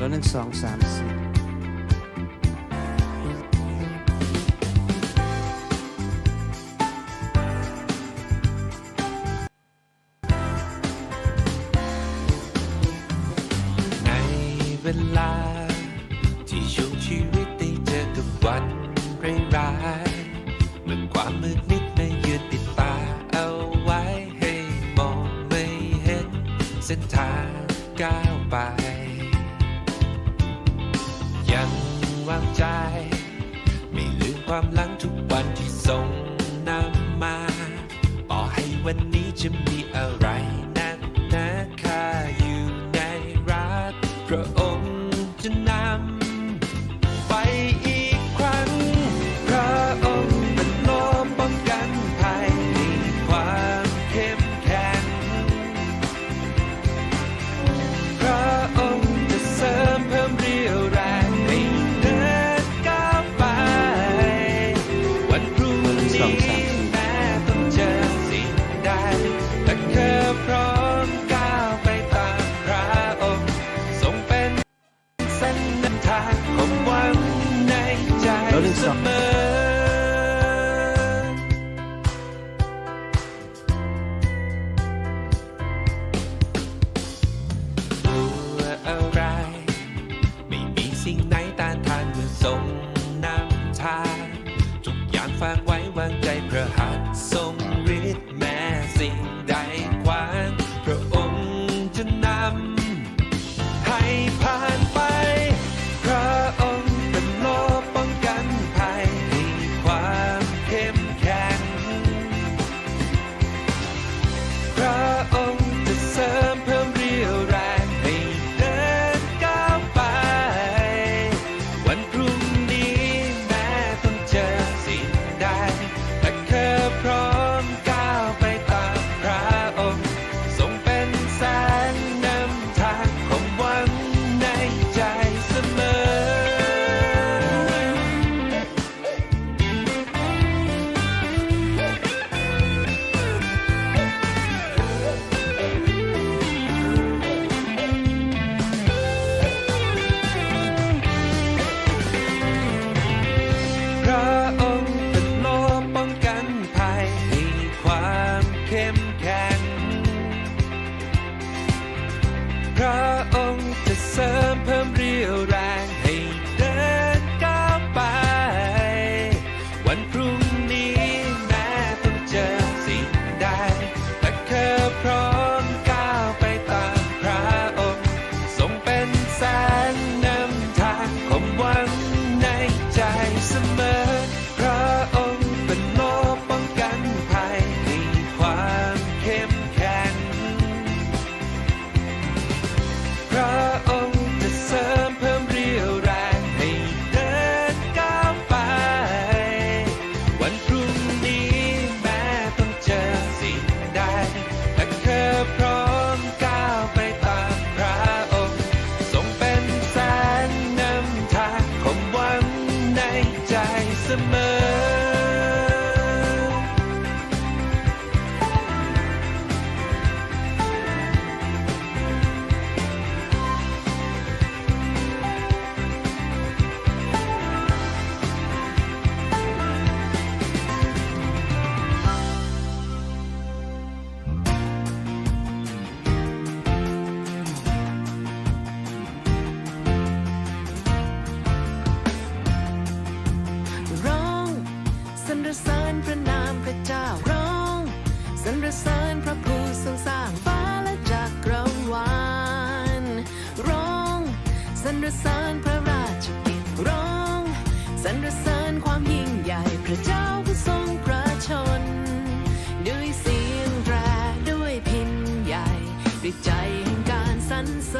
แล้วนั่นสองสามสี่ลาที่ช่วงชีวิตได้เจอกับวันร้ายเมื่อความมืดมิดมายืนติดตาเอาไว้ให้มองไม่เห็นเส้นทางก้าวไป วางใจ ไม่ลืมความหลังทุกวันที่ส่งนำมาต่อให้วันนี้จะมีอะไร พระองค์จะเสริมเพิ่มเรียวแรง รเสริญพระนามพระเจ้าร้องสรรเสริญพระผู้ทรงสร้างฟ้าและจักรวาลร้องสรรเสริญพระราชกิจร้องสรรเสริญความยิ่งใหญ่พระเจ้าผู้ทรงประชน ด้วยเสียงแตรด้วยพินใหญ่ด้วยใจแห่งการสรรเสริญ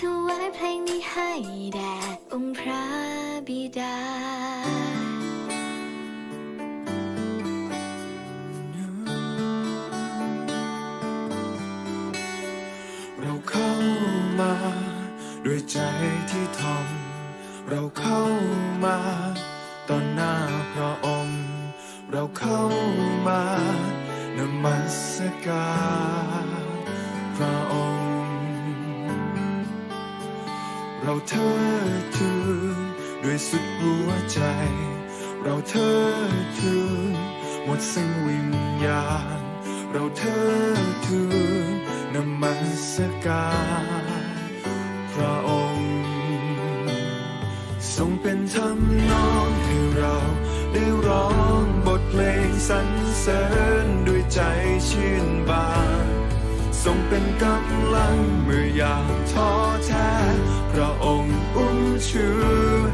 ถวายเพลงนี้ให้แด่องค์พระบิดาเราเข้ามาด้วยใจที่ทอม เราเข้ามาตอนหน้าพระองค์ เราเข้ามานมัสการ เราเทิดทูนด้วยสุดหัวใจ เราเทิดทูนหมดสิ้นวิญญาณ เราเทิดทูนนมัสการพระองค์ ทรงเป็นทำนองให้เรา ได้ร้องบทเพลงสรรเสริญด้วยใจ ทรงเป็นกำลังเมื่อยามท้อแท้พระองค์อุ้มชู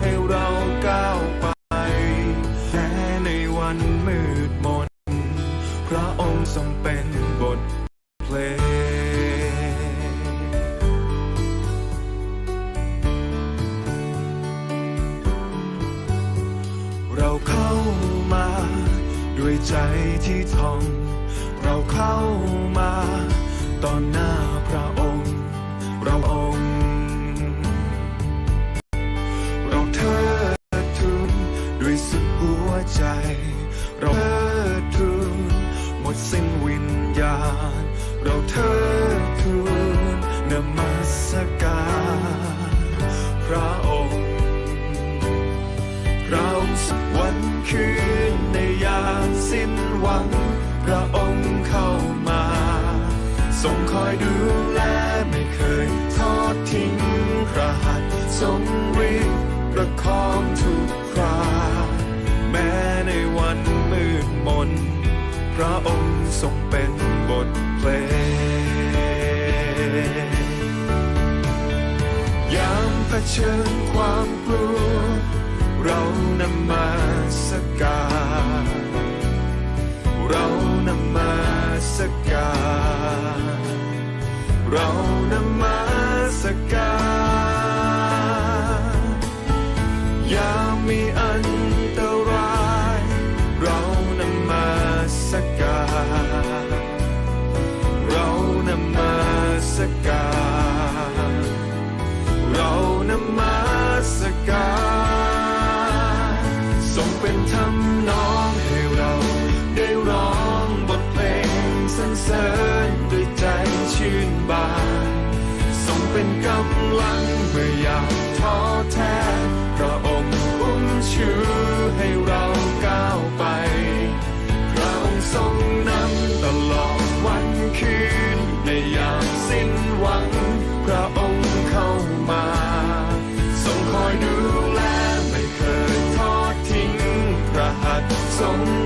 ให้เราก้าวไปแม้ในวันมืดมน พระองค์ทรงเป็นบทเพลงเราเข้ามา ด้วยใจที่ทอง เราเข้ามา ตอนหน้าพระองค์ เราองค์ เราเทิดทูนด้วยสุดหัวใจ เราเทิดทูนหมดสิ้นวิญญาณ เราเทิดทูนนมัสการพระองค์เราสักวันคืนในยามสิ้นหวัง ทรงรีประคองทุกครา แม้ในวันมืดมน พระองค์ทรงเป็นบทเพลงยามเผชิญความกลัว เรานำมาสกา เรานำมาสกา เรานำมาสกา some